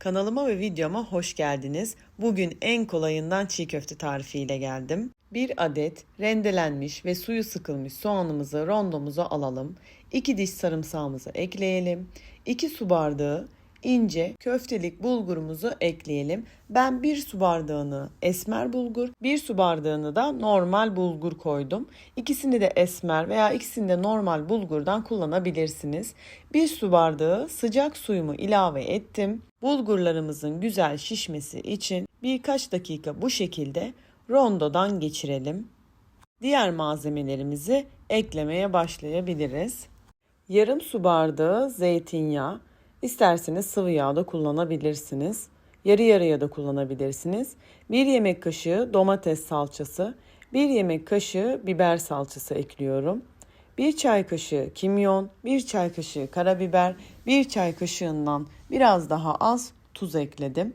Kanalıma ve videoma hoş geldiniz. Bugün en kolayından çiğ köfte tarifiyle geldim. Bir adet rendelenmiş ve suyu sıkılmış soğanımızı rondomuza alalım. 2 diş sarımsağımızı ekleyelim. 2 su bardağı ince köftelik bulgurumuzu ekleyelim. Ben 1 su bardağını esmer bulgur, 1 su bardağını da normal bulgur koydum. İkisini de esmer veya ikisini de normal bulgurdan kullanabilirsiniz. 1 su bardağı sıcak suyumu ilave ettim. Bulgurlarımızın güzel şişmesi için birkaç dakika bu şekilde rondodan geçirelim. Diğer malzemelerimizi eklemeye başlayabiliriz. Yarım su bardağı zeytinyağı, isterseniz sıvı yağ da kullanabilirsiniz. Yarı yarıya da kullanabilirsiniz. 1 yemek kaşığı domates salçası, 1 yemek kaşığı biber salçası ekliyorum. 1 çay kaşığı kimyon, 1 çay kaşığı karabiber, 1 çay kaşığından biraz daha az tuz ekledim.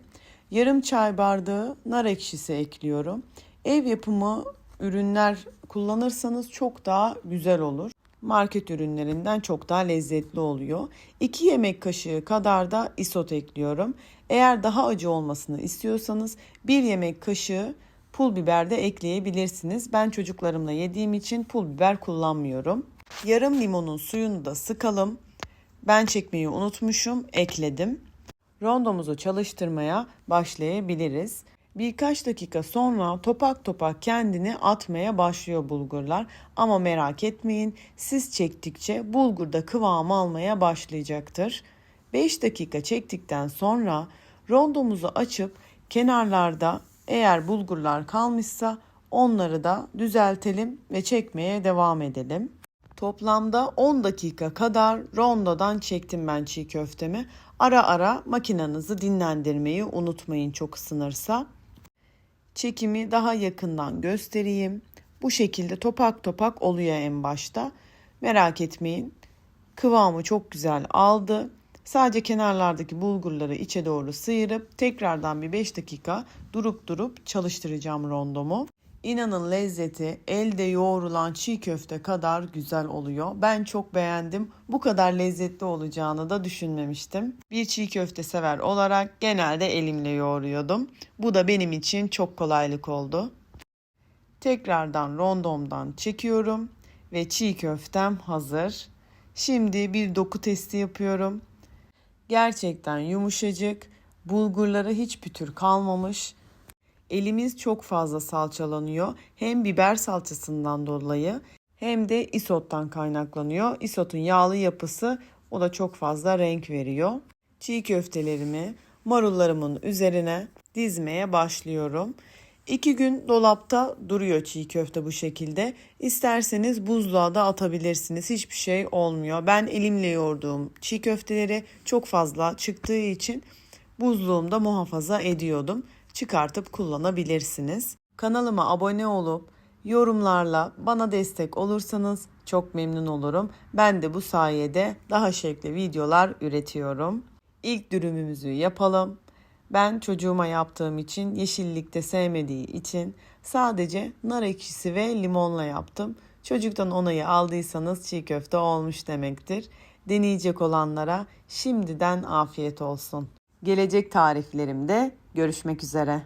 Yarım çay bardağı nar ekşisi ekliyorum. Ev yapımı ürünler kullanırsanız çok daha güzel olur. Market ürünlerinden çok daha lezzetli oluyor. 2 yemek kaşığı kadar da isot ekliyorum. Eğer daha acı olmasını istiyorsanız 1 yemek kaşığı pul biber de ekleyebilirsiniz. Ben çocuklarımla yediğim için pul biber kullanmıyorum. Yarım limonun suyunu da sıkalım. Ben çekmeyi unutmuşum, ekledim. Rondomuzu çalıştırmaya başlayabiliriz. Birkaç dakika sonra topak topak kendini atmaya başlıyor bulgurlar. Ama merak etmeyin siz çektikçe bulgur da kıvam almaya başlayacaktır. 5 dakika çektikten sonra rondomuzu açıp kenarlarda eğer bulgurlar kalmışsa onları da düzeltelim ve çekmeye devam edelim. Toplamda 10 dakika kadar rondodan çektim ben çiğ köftemi. Ara ara makinenizi dinlendirmeyi unutmayın çok ısınırsa. Çekimi daha yakından göstereyim. Bu şekilde topak topak oluyor en başta. Merak etmeyin. Kıvamı çok güzel aldı. Sadece kenarlardaki bulgurları içe doğru sıyırıp tekrardan bir 5 dakika durup durup çalıştıracağım rondomu. İnanın lezzeti elde yoğrulan çiğ köfte kadar güzel oluyor. Ben çok beğendim. Bu kadar lezzetli olacağını da düşünmemiştim. Bir çiğ köfte sever olarak genelde elimle yoğuruyordum. Bu da benim için çok kolaylık oldu. Tekrardan rondomdan çekiyorum ve çiğ köftem hazır. Şimdi bir doku testi yapıyorum. Gerçekten yumuşacık, bulgurları hiç pütür kalmamış. Elimiz çok fazla salçalanıyor. Hem biber salçasından dolayı hem de isottan kaynaklanıyor. Isotun yağlı yapısı o da çok fazla renk veriyor. Çiğ köftelerimi marullarımın üzerine dizmeye başlıyorum. İki gün dolapta duruyor çiğ köfte bu şekilde. İsterseniz buzluğa da atabilirsiniz. Hiçbir şey olmuyor. Ben elimle yoğurduğum çiğ köfteleri çok fazla çıktığı için buzluğumda muhafaza ediyordum. Çıkartıp kullanabilirsiniz. Kanalıma abone olup yorumlarla bana destek olursanız çok memnun olurum. Ben de bu sayede daha şekli videolar üretiyorum. İlk dürümümüzü yapalım. Ben çocuğuma yaptığım için yeşillikte sevmediği için sadece nar ekşisi ve limonla yaptım. Çocuktan onayı aldıysanız çiğ köfte olmuş demektir. Deneyecek olanlara şimdiden afiyet olsun. Gelecek tariflerimde görüşmek üzere.